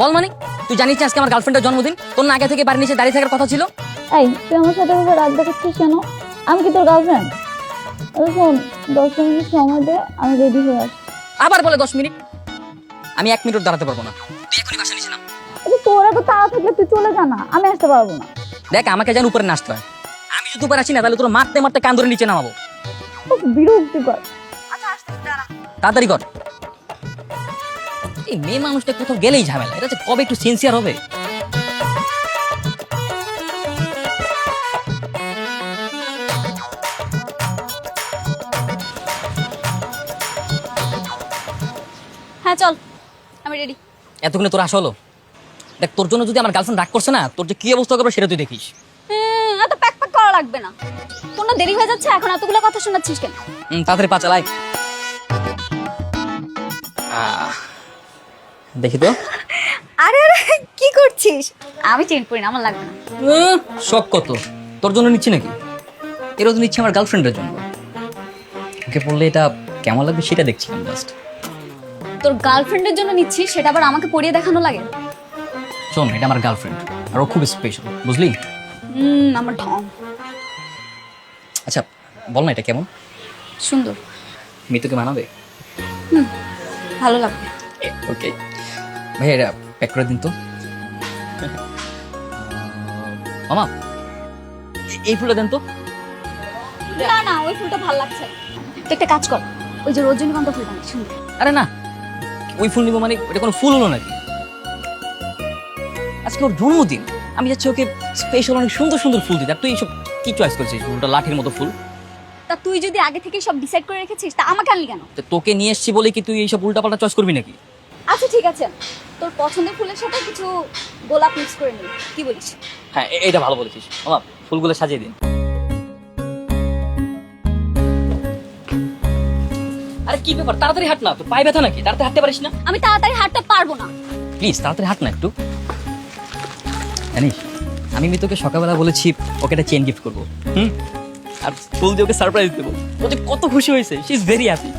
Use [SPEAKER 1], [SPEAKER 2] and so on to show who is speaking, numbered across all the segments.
[SPEAKER 1] বল মানে তুই জানিস না আজকে আমার গার্লফ্রেন্ডের জন্মদিন? তোর না আগে থেকে বাড়ি নিচে দাঁড়িয়ে থাকার কথা ছিল?
[SPEAKER 2] এই তুই আমার সাথে এভাবে রাগ দেখাচ্ছিস কেন? আমি কি তোর গার্লফ্রেন্ড শোন দশ মিনিট সময় দে আমি রেডি হয়ে আসছি।
[SPEAKER 1] আবার বলে দশ মিনিট? আমি এক মিনিট দাঁড়াতে পারব না। তুই এখনই বাসা নিচে নাম
[SPEAKER 2] তোর এত তাড়া থাকলে তুই চলে যা না আমি আসতে পারব না।
[SPEAKER 1] দেখ আমাকে যেন উপরে নাচতে হয়। আমি যদি উপরে আসি না তাহলে তোর মারতে মারতে কান ধরে নিচে নামাবো।
[SPEAKER 2] খুব বিরক্তিকর।
[SPEAKER 1] তাড়াতাড়ি কর। এই মেয়ে মানুষটা কোথাও গেলেই ঝামেলা। এটা যে কবে একটু সিনসিয়ার হবে?
[SPEAKER 3] হ্যাঁ চল। আমি রেডি
[SPEAKER 1] এতক্ষণে তোর আসা হলো? দেখ তোর জন্য যদি আমার গার্লফ্রেন্ড রাগ করছে না তোর যে কি অবস্থা করবে সেটা তুই দেখিস।
[SPEAKER 3] এত প্যাক প্যাক করা লাগবে না। তোর না দেরি হয়ে যাচ্ছে এখন এতগুলো কথা শোনাচ্ছিস কেন?
[SPEAKER 1] হুম, তাড়াতাড়ি পা চালাই। আহ, দেখি তো।
[SPEAKER 3] আরে আরে কি করছিস? আমি চেঞ্জ করি না আমার লাগবে না।
[SPEAKER 1] শখ কত? তোর জন্য নিচ্ছি নাকি? এরও তো নিচ্ছি আমার গার্লফ্রেন্ডের জন্য। ওকে বললে এটা কেমন লাগবে সেটা দেখছিলাম জাস্ট
[SPEAKER 3] তোর গার্লফ্রেন্ডের জন্য নিচ্ছি সেটা আবার আমাকে পরিয়ে দেখানো লাগে?
[SPEAKER 1] শোন এটা আমার গার্লফ্রেন্ড আর ও খুব স্পেশাল বুঝলি?
[SPEAKER 3] হুম আমার ঢং।
[SPEAKER 1] আচ্ছা বল না এটা কেমন?
[SPEAKER 3] সুন্দর।
[SPEAKER 1] মিতুকে মানাবে?
[SPEAKER 3] হুম ভালো লাগবে।
[SPEAKER 1] ওকে ভাই এটা প্যাক করে দিন তো। মামা এই ফুলটা দেন তো।
[SPEAKER 3] না না ওই ফুলটা ভালো লাগছে। একটা কাজ কর ওই যে রজনীগন্ধা ফুলটা
[SPEAKER 1] আরে না ওই ফুল নিবো মানে এটা কোনো ফুল হলো নাকি? আজকে ওর জন্মদিন আমি যাচ্ছি ওকে স্পেশাল অনেক সুন্দর সুন্দর ফুল দিতে। আর তুই এইসব কি চয়েস করছিস? ফুলটা লাঠির মতো ফুল।
[SPEAKER 3] তা তুই যদি আগে থেকে সব ডিসাইড করে রেখেছিস তা আমাকে আনলি কেন?
[SPEAKER 1] তো তোকে নিয়ে এসছি বলে কি তুই এইসব উল্টাপাল্টা চয়েস করবি নাকি?
[SPEAKER 3] আচ্ছা ঠিক আছে। তোর পছন্দের ফুলের সাথে কিছু গোলাপ মিক্স করে নিই। কি বলিস?
[SPEAKER 1] হ্যাঁ এ- এইটা ভালো বলেছিস। মামা ফুলগুলো সাজিয়ে দিন। আরে কি ব্যাপার? তাড়াতাড়ি হাঁট না। তোর পায়ে ব্যথা নাকি? তাড়াতাড়ি হাঁটতে পারিস না?
[SPEAKER 3] আমি তাড়াতাড়ি হাঁটতে পারব না।
[SPEAKER 1] প্লিজ তাড়াতাড়ি হাঁট না একটু। জানিস আমি মি তোকে সকালবেলা বলেছি ওকে একটা চেন গিফট করব। হুম? আর ফুল দিয়ে ওকে সারপ্রাইজ দেবো। ও যে কত খুশি হয়েছে। শি ইজ ভেরি হ্যাপি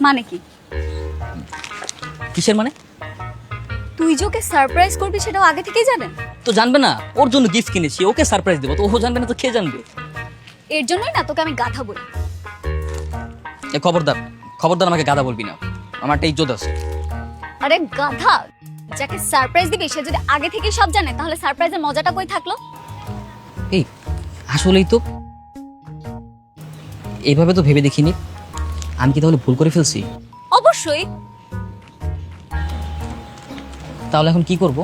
[SPEAKER 3] মানে কি?
[SPEAKER 1] কিসের মানে?
[SPEAKER 3] তুই যে ওকে সারপ্রাইজ করবি সেটাও আগে থেকেই জানেন?
[SPEAKER 1] তো জানবে না ওর জন্য গিফট কিনেছি ওকে সারপ্রাইজ দেবো তো ও জানবে না তো কে জানবে?
[SPEAKER 3] এর জন্যই না তোকে আমি গাধা বলি।
[SPEAKER 1] এ খবরদার খবরদার আমাকে গাদা বলবি না আমার একটা ইজ্জত আছে।
[SPEAKER 3] আরে গাধা যাকে সারপ্রাইজ দিবি সে যদি আগে থেকেই সব জানে তাহলে সারপ্রাইজের মজাটা কই থাকল?
[SPEAKER 1] এই আসলেই তো এইভাবে তো ভেবে দেখিনি। আমি কি তাহলে ভুল করে ফেলছি?
[SPEAKER 3] অবশ্যই।
[SPEAKER 1] তাহলে এখন কি করব?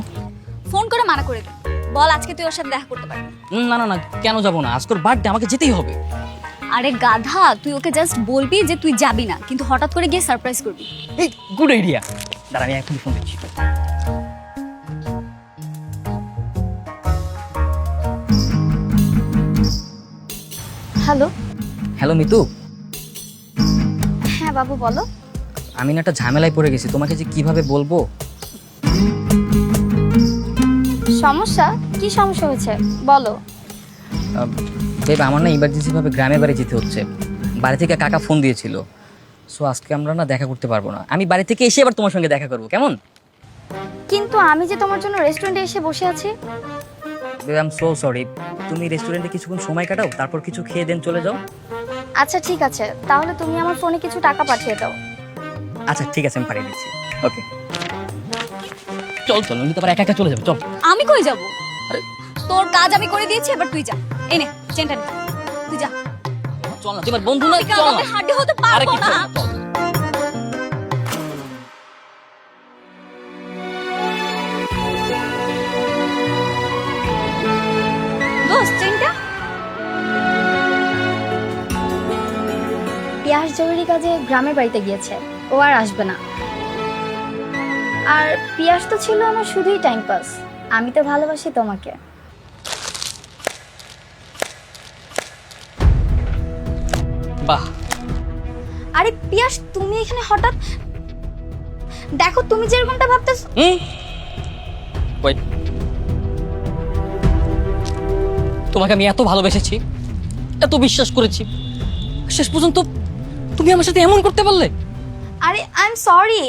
[SPEAKER 3] ফোন করে মানা করে দে। বল আজকে তুই ওর সাথে দেখা করতে পারবি।
[SPEAKER 1] না না না কেন যাব না? আজকের বার্থডে আমাকে যেতেই হবে।
[SPEAKER 3] আরে গাধা তুই ওকে জাস্ট বলবি যে তুই যাবি না কিন্তু হঠাৎ করে গিয়ে সারপ্রাইজ করবি।
[SPEAKER 1] এই গুড আইডিয়া দাঁড়া আমি এখন ফোন দিচ্ছি।
[SPEAKER 3] Hello
[SPEAKER 1] hello Mitu.
[SPEAKER 3] হ্যাঁ বাবু বলো।
[SPEAKER 1] আমি না একটা ঝামেলায় পড়ে গেছি তোমাকে যে কীভাবে বলব?
[SPEAKER 3] সমস্যা? কি সমস্যা হয়েছে? বলো।
[SPEAKER 1] বেব আমার না ইমার্জেন্সি ভাবে গ্রামে বাড়ি যেতে হচ্ছে। বাড়ি থেকে কাকা ফোন দিয়েছিল। সো আজকে আমরা না দেখা করতে পারব না। আমি বাড়ি থেকে এসে আবার তোমার সঙ্গে দেখা করব কেমন?
[SPEAKER 3] কিন্তু আমি যে তোমার জন্য রেস্টুরেন্টে এসে বসে আছি।
[SPEAKER 1] Babe I am so sorry তুমি রেস্টুরেন্টে কিছুক্ষণ সময় কাটাও তারপর কিছু খেয়ে দেন চলে যাও।
[SPEAKER 3] আচ্ছা ঠিক আছে। তাহলে তুমি আমার ফোনে কিছু টাকা পাঠিয়ে দাও।
[SPEAKER 1] আচ্ছা ঠিক আছে আমি পাঠিয়ে দিচ্ছি। ওকে চল চল আমি তো একা একা চলে যাব চল।
[SPEAKER 3] আমি কই যাব?
[SPEAKER 1] আরে।
[SPEAKER 3] তোর কাজ আমি করে দিয়েছি এবার তুই যা। এই নে চেনটা নে। তুই যা।
[SPEAKER 1] চল না তোমার বন্ধু না চল। না
[SPEAKER 3] হাঁটে হতে
[SPEAKER 1] আরে
[SPEAKER 3] পারব না।
[SPEAKER 4] জরুরি কাজে গ্রামের বাড়িতে গিয়েছে। ও আর আসবে না। আর পিয়াস তো ছিল আমার শুধুই টাইম পাস আমি তো ভালোবাসি তোমাকে।
[SPEAKER 1] বাহ।
[SPEAKER 4] আরে পিয়াস তুমি এখানে হঠাৎ দেখো তুমি যেরকমটা ভাবতেছ
[SPEAKER 1] ওয়েট তোমাকে আমি এত ভালোবেসেছি এত বিশ্বাস করেছি। শেষ পর্যন্ত তুমি আমার সাথে এমন করতে পারলে?
[SPEAKER 4] আরে আই এম সরি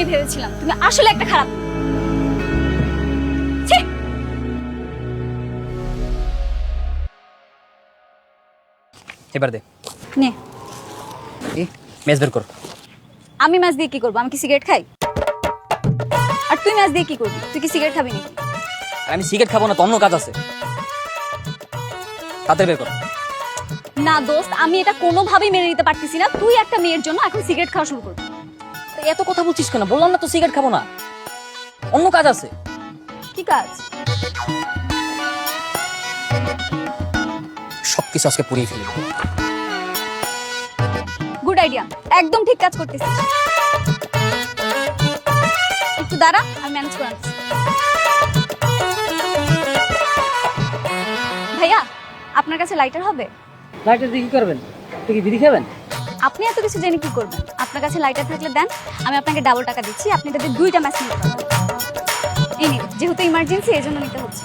[SPEAKER 4] প্রথমেই ভেবেছিলাম তুমি আসলে একটা খারাপ
[SPEAKER 1] এবার দে।
[SPEAKER 3] নে।
[SPEAKER 1] বের কর।
[SPEAKER 3] আমি মাছ দিয়ে কি করব? আমি কি সিগারেট খাই? আর তুই মাছ দিয়ে কি করবি? তুই কি সিগারেট খাবি নাকি?
[SPEAKER 1] আমি সিগারেট খাব না তো অন্য কাজ আছে। তাতে বের কর।
[SPEAKER 3] না দোস্ত আমি এটা কোনোভাবেই মেনে নিতে পারতেছি না। তুই একটা মেয়ের জন্য এখন সিগারেট খাওয়া শুরু করবি
[SPEAKER 1] এত কথা বলছিস কেন? বললাম না তো সিগারেট খাব না। অন্য কাজ আছে।
[SPEAKER 3] কি কাজ?
[SPEAKER 1] সবকিছু আজকে পুড়িয়ে ফেলি।
[SPEAKER 3] গুড আইডিয়া একদম ঠিক কাজ করতেছিস। একটু দাঁড়া আমি ম্যানেজ করে। ভাইয়া আপনার কাছে লাইটার হবে?
[SPEAKER 5] লাইটার দিয়ে কি করবেন? আপনি কি বিড়ি খাবেন?
[SPEAKER 3] আপনি এত কিছু জেনে কি করবেন? আপনার কাছে লাইটার থাকলে দেন, আমি আপনাকে ডাবল টাকা দিচ্ছি, আপনি তাদের দুইটা ম্যাচ নিতে পারবেন। এই যেহেতু ইমার্জেন্সি এই জন্য নিতে হচ্ছে।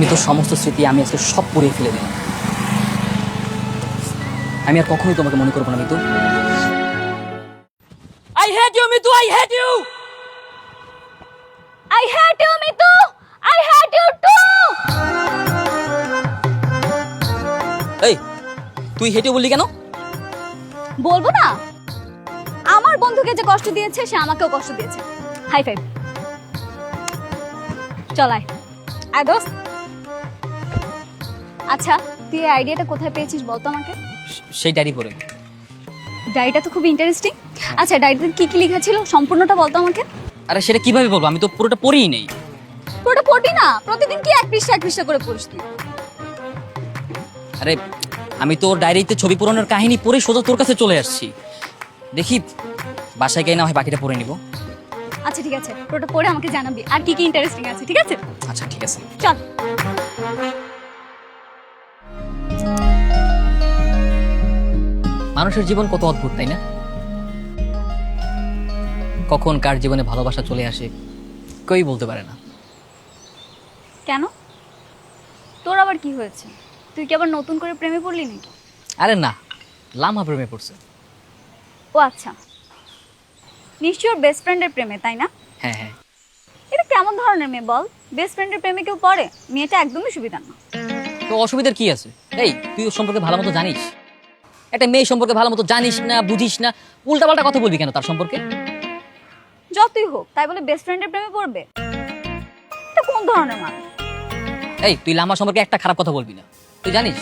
[SPEAKER 1] তুমি তোর সমস্ত স্মৃতি আমি আজকে সব পুড়িয়ে ফেলে দিলাম। আমি আর কখনোই তোমাকে মনে করব না Mitu. I hate you Mitu I hate you
[SPEAKER 3] I hate you Mitu I hate you too
[SPEAKER 1] এই তুই হেঁটে বললি কেন?
[SPEAKER 3] বলব না? আমার বন্ধুকে যে কষ্ট দিয়েছে সে আমাকেও কষ্ট দিয়েছে। হাই ফাইভ চলায় আয় দোস্ত। আচ্ছা তুই এই আইডিয়াটা কোথায় পেয়েছিস বলতো আমাকে?
[SPEAKER 1] সেই ডায়েরি পড়ে।
[SPEAKER 3] ডায়েরিটা তো খুব ইন্টারেস্টিং আচ্ছা ডায়েরিতে কি কি লেখা ছিল? সম্পূর্ণটা বলতো আমাকে।
[SPEAKER 1] আরে সেটা কীভাবে বলব আমি তো পুরোটা পড়িই নেই।
[SPEAKER 3] পুরোটা পড়বি না? প্রতিদিন কি এক পৃষ্ঠা এক পৃষ্ঠা করে পড়িস তুই?
[SPEAKER 1] আরে আমি তোর ডায়েরিতে ছবি পূরণের কাহিনী পড়ে সোজা তোর কাছে চলে আসছি। দেখি বাসায় গিয়ে না হয় বাকিটা পড়ে নিব।
[SPEAKER 3] আচ্ছা ঠিক আছে। পুরোটা পড়ে আমাকে জানাবি। আর কি কি ইন্টারেস্টিং আছে ঠিক আছে?
[SPEAKER 1] আচ্ছা ঠিক আছে।
[SPEAKER 3] চল।
[SPEAKER 1] মানুষের জীবন কত অদ্ভুত তাই না? কখন কার জীবনে ভালোবাসা চলে আসে কেউই বলতে পারে না।
[SPEAKER 3] কেন? তোর আবার কি হয়েছে? তুই কি আবার নতুন করে প্রেমে পড়লি নাকি?
[SPEAKER 1] আরে না লামা প্রেমে পড়ছে।
[SPEAKER 3] ও আচ্ছা। নিশ্চয় বেস্ট ফ্রেন্ডের প্রেমে তাই না?
[SPEAKER 1] হ্যাঁ হ্যাঁ।
[SPEAKER 3] এটা কেমন ধরনের মেয়ে বল? বেস্ট ফ্রেন্ডের প্রেমে কেউ পড়ে? মেয়েটা একদমই সুবিধা না।
[SPEAKER 1] তো অসুবিধার কি আছে? এই তুই ওর সম্পর্কে ভালো মতো জানিস? একটা মেয়ে সম্পর্কে ভালো মতো জানিস না বুঝিস না উল্টাপাল্টা কথা বলবি কেন তার সম্পর্কে?
[SPEAKER 3] যতই হোক তাই বলে বেস্ট ফ্রেন্ডের প্রেমে পড়বে? এটা কোন ধরনের মানুষ?
[SPEAKER 1] এই তুই লামা সম্পর্কে একটা খারাপ কথা বলবি না। তুই জানিস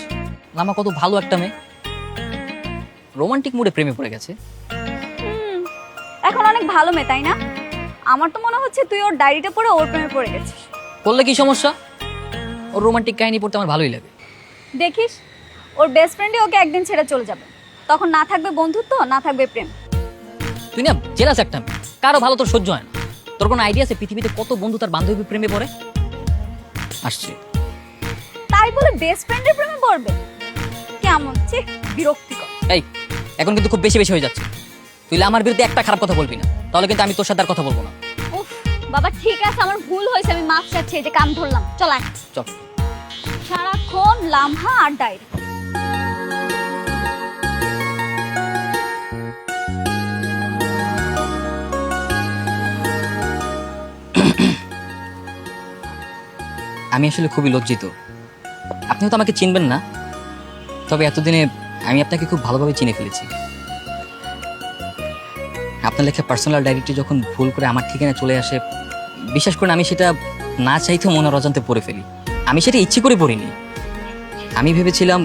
[SPEAKER 1] লামা কত ভালো একটা মেয়ে? রোমান্টিক মুডে প্রেমে পড়ে গেছে।
[SPEAKER 3] এখন অনেক ভালো মেয়ে তাই না? আমার তো মনে হচ্ছে তুই ওর ডায়েরিটা পড়ে ওর প্রেমে পড়ে গেছিস।
[SPEAKER 1] করলে কি সমস্যা? ওর রোমান্টিক কাহিনী পড়তে আমার ভালোই লাগে।
[SPEAKER 3] দেখিস ওর বেস্ট ফ্রেন্ডই ওকে একদিন ছেড়ে চলে যাবে। তখন না থাকবে বন্ধুত্ব না থাকবে প্রেম।
[SPEAKER 1] তুই না জেলাস একটা মেয়ে। কারও ভালো তোর সহ্য হয় না। তোর কোনো আইডিয়া আছে পৃথিবীতে কত বন্ধু তার বান্ধবী প্রেমে পড়ে? আসছে।
[SPEAKER 3] তাই বলে বেস্ট ফ্রেন্ডের প্রেমে পড়বে? কেমন? ছি বিরক্তিকর।
[SPEAKER 1] এই এখন কিন্তু খুব বেশি বেশি হয়ে যাচ্ছে। তুই আমার বিরুদ্ধে একটা খারাপ কথা বলবি না। তাহলে কিন্তু আমি তোর সাথে আর কথা বলব না।
[SPEAKER 3] উফ বাবা ঠিক আছে আমার ভুল হয়েছে আমি মাফ চাচ্ছি এই যে কাম ধরলাম। চল আয়।
[SPEAKER 1] চল।
[SPEAKER 3] সারাক্ষণ লামহা আর ডায়েরি।
[SPEAKER 1] আমি আসলে খুবই লজ্জিত। আপনি তো আমাকে চিনবেন না। তবে এতদিনে আমি আপনাকে খুব ভালোভাবে চিনে ফেলেছি। আপনার লেখা পার্সোনাল ডায়েরিটি যখন ভুল করে আমার ঠিকানা চলে আসে, বিশ্বাস করুন, আমি সেটা না চাইতেও মনের অজান্তে পড়ে ফেলি। আমি সেটা ইচ্ছে করে পড়িনি। আমি ভেবেছিলাম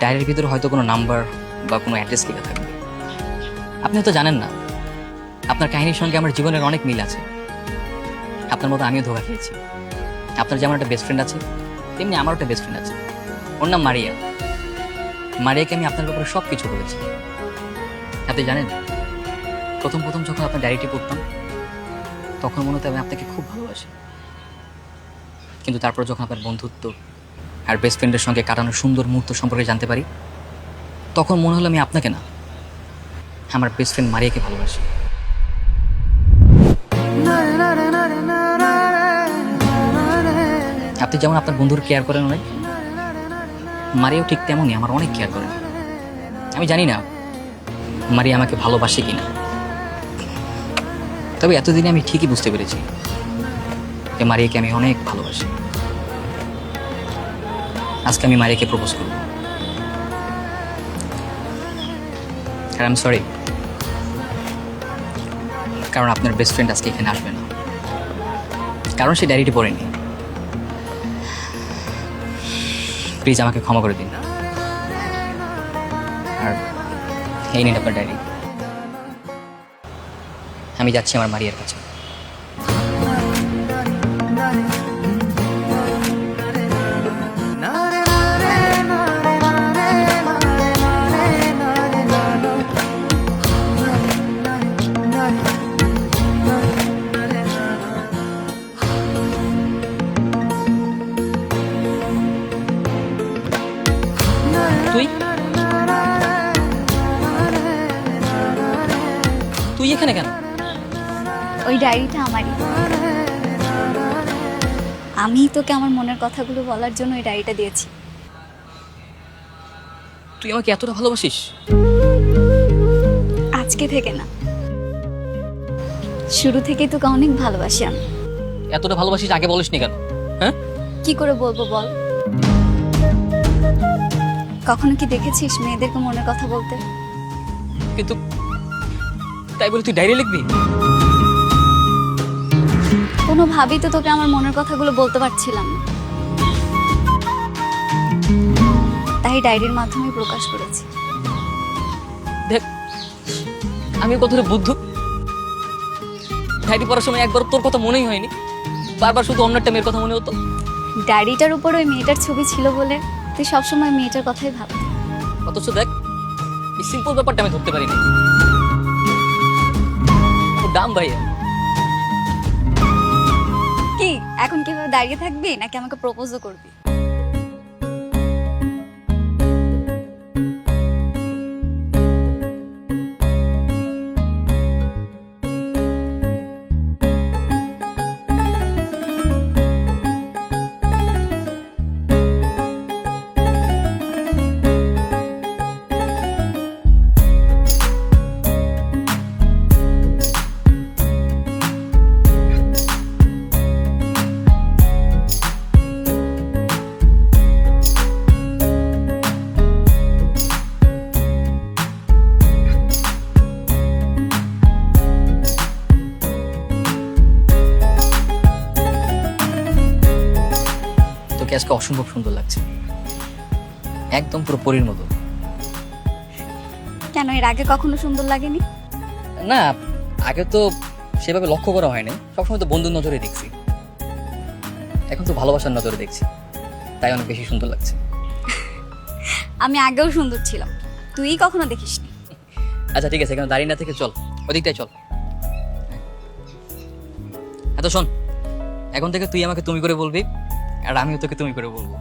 [SPEAKER 1] ডায়েরির ভিতরে হয়তো কোনো নাম্বার বা কোনো অ্যাড্রেস লেখা থাকবে। আপনি হয়তো জানেন না, আপনার কাহিনীর সঙ্গে আমার জীবনের অনেক মিল আছে। আপনার মতো আমিও ধোকা খেয়েছি। আপনার যেমন একটা বেস্ট ফ্রেন্ড আছে, তেমনি আমারও একটা বেস্ট ফ্রেন্ড আছে। ওর নাম মারিয়া। মারিয়াকে আমি আপনার ব্যাপারে সব কিছু বলেছি। আপনি জানেন, প্রথম প্রথম যখন আপনার ডায়েরিটি পড়তাম, তখন মনে হতো আমি আপনাকে খুব ভালোবাসি। কিন্তু তারপর যখন আপনার বন্ধুত্ব আর বেস্ট ফ্রেন্ডের সঙ্গে কাটানো সুন্দর মুহূর্ত সম্পর্কে জানতে পারি, তখন মনে হলো আমি আপনাকে না, আমার বেস্ট ফ্রেন্ড মারিয়াকে ভালোবাসি। আপনি যেমন আপনার বন্ধুর কেয়ার করেন অনেক, মারিও ঠিক তেমনই, আমার অনেক কেয়ার করেন। আমি জানি না মারি আমাকে ভালোবাসে কিনা। তবে এতদিনে আমি ঠিকই বুঝতে পেরেছি যে মারিয়াকে আমি অনেক ভালোবাসি। আজকে আমি মারিয়াকে প্রপোজ করব। আই সরি কারণ আপনার বেস্ট ফ্রেন্ড আজকে এখানে আসবে না। কারণ সে ডায়েরিটি পড়েনি। প্লিজ আমাকে ক্ষমা করে দিন আর এই নিন আপনার ডায়েরি। আমি যাচ্ছি আমার মারিয়ার কাছে। এখানে? কেন
[SPEAKER 3] ওই ডায়েরিটা আমারই। আমি তোকে আমার মনের কথাগুলো বলার জন্য ওই ডায়েরিটা দিয়েছি।
[SPEAKER 1] তুই আমাকে এতটা ভালোবাসিস?
[SPEAKER 3] আজকে থেকে না। শুরু থেকেই তোকে অনেক ভালোবাসি আমি।
[SPEAKER 1] এতটা ভালোবাসিস আগে বলিসনি কেন? হ্যাঁ?
[SPEAKER 3] কি করে বলব বল? কখনো কি দেখেছিস মেয়েদেরকে মনের কথা বলতে?
[SPEAKER 1] কিন্তু তাই বলে তুই ডায়েরি লিখবি?
[SPEAKER 3] কোনোভাবেই তো তোকে আমার মনের কথাগুলো বলতে পারছিলাম না। তাই ডায়েরির মাধ্যমে প্রকাশ করেছি।
[SPEAKER 1] দেখ আমি কতটা বুদ্ধ। ডায়েরি পড়ার সময় একবার তোর কথা মনেই হয়নি। বারবার শুধু অন্য একটা মেয়ের কথা মনে হতো।
[SPEAKER 3] ডায়েরিটার উপর ওই মেয়েটার ছবি ছিল বলে তুই সবসময় মেয়েটার কথাই ভাব
[SPEAKER 1] অথচ দেখ এই সিম্পল ব্যাপারটা আমি ধরতে পারিনি। দাম ভাইয়া।
[SPEAKER 3] কি এখন কীভাবে দাঁড়িয়ে থাকবি নাকি আমাকে প্রপোজও করবি?
[SPEAKER 1] আজকে অসম্ভব সুন্দর লাগছে। একদম পুরো পরীর মতো।
[SPEAKER 3] কেন এর আগে কখনো সুন্দর লাগেনি?
[SPEAKER 1] না আগে তো সেভাবে লক্ষ্য করা হয়নি। সবসময় তো বন্ধুর নজরে দেখছি। এখন তো ভালোবাসার নজরে দেখছি। তাই অনেক বেশি সুন্দর লাগছে।
[SPEAKER 3] আমি আগেও সুন্দর ছিলাম। তুই কখনো দেখিসনি?
[SPEAKER 1] আচ্ছা ঠিক আছে এখানে দাঁড়িয়ে না থেকে চল। ওদিকটাই চল। এত শোন। এখন থেকে তুই আমাকে তুমি করে বলবি। আর আমিও তোকে তুমি করে বলব।